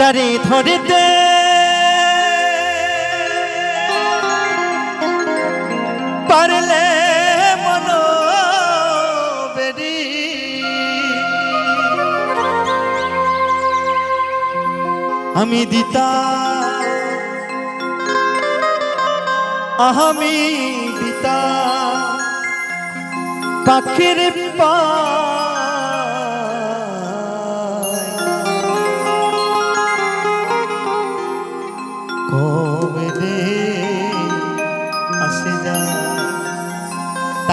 তারে ধরিতে। পারলে আমি দিতা আমি দিতা পাখির পা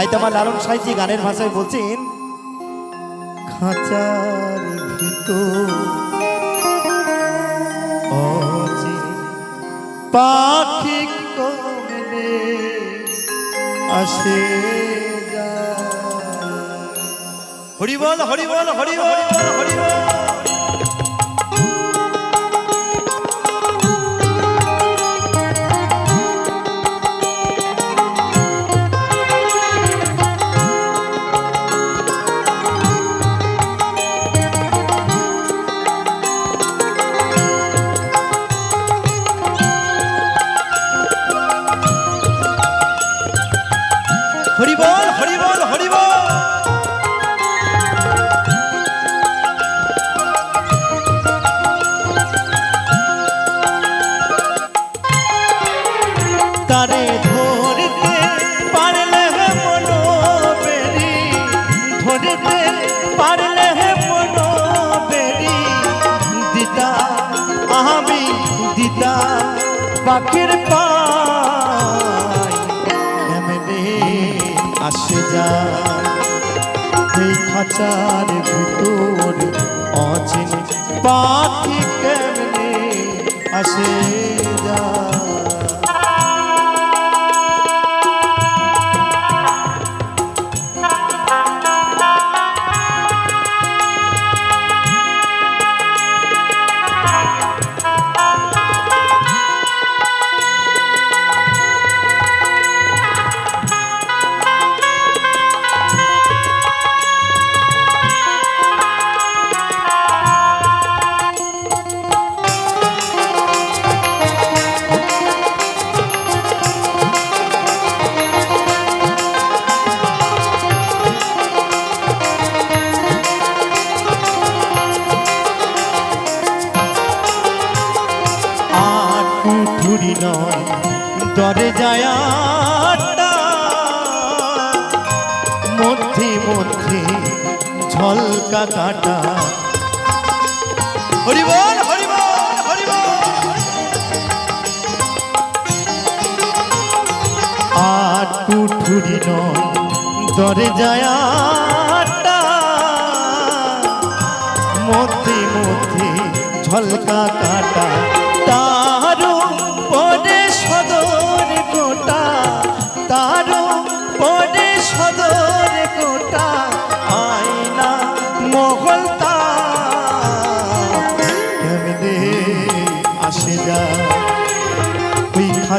তাই তোমার লালন সাইজি গানের ভাষায় বলছেন খাঁচার ভিতর পাখি কমলে আসে হরিবল হরিবল হরিবল হরিবল আমি দিতা পাখির পাই এমনি আসে যা এই খাঁচার ভিতর অচিন পাখি কেমনে আসে যা কুঠুরি নয় দরে যায় আটটা। মধ্যে মধ্যে ঝলকা কাটা। হরিবল আর কুঠুরি নয় মধ্যে মধ্যে ঝলকা কাটা।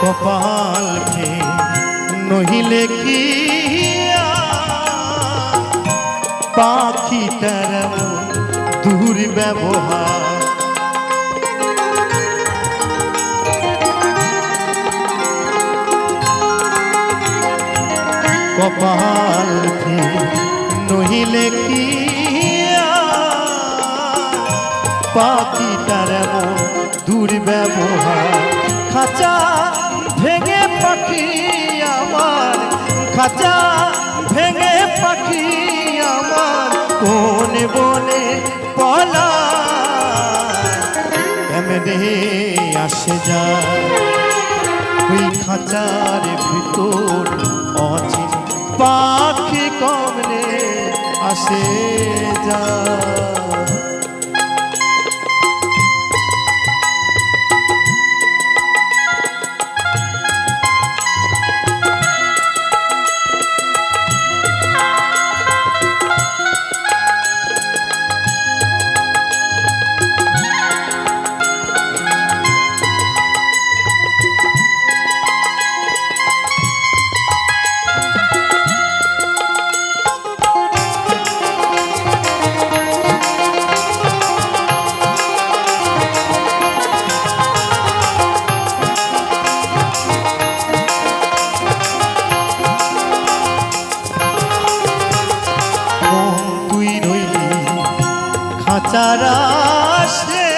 কপাল ভে নহিলে কি পাখি তার দূর ব্যবহার? কপাল ভে নহিলে কি পাখিটার এমন দুর্ব্যবহার খাঁচা ভেঙে পাখি আমার, খাঁচা ভেঙে পাখি আমার, কোন বনে পলা। এমনি আসে যায়, ওই খাঁচার ভিতর অচিন পাখি কমনে আসে যায়। খাঁচার আসে।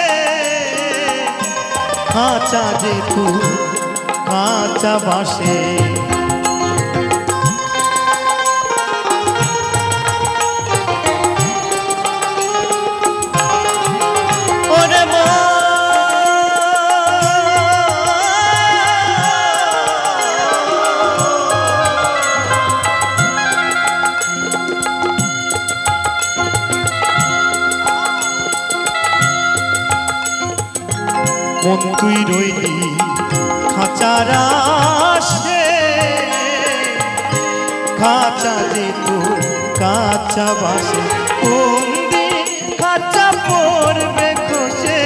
খাঁচা যে তুই কাঁচা বাসে। মন তুই রইলি, খাঁচার খাঁচা যে তো কাঁচা বাসে, কোন দিন খাঁচা পড়বে খসে?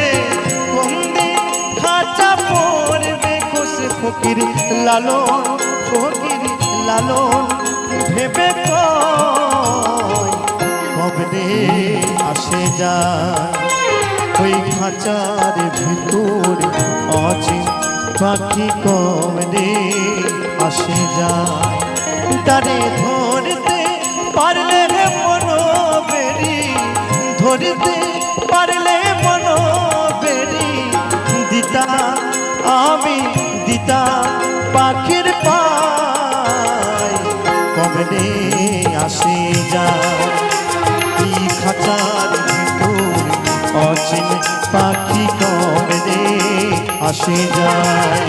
কোন দিন খাঁচা পড়বে খসে? ফকির লালন ফকির লালন, ভেবে কবে আসে যায়। ওই খাঁচার ভিতর আছে পাখি কমরে আসে যায়। তারে ধরতে পারলে রে মনো বেরি ধরতে পারলে পাখি কমরে আসে যায়।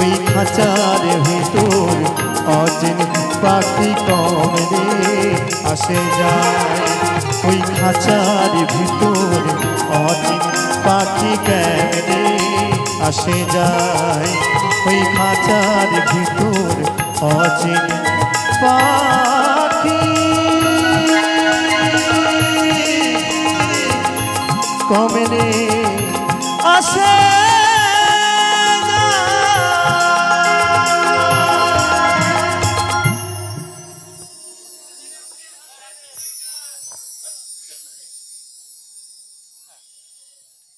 ওই খাঁচার ভিতর অচিন পাখি কমরে আসে যায়। ওই খাঁচার ভিতর অচিন পাখি কেমনে আসে যায়। ওই খাঁচার ভিতর অচিন পাখি। কমনে আসে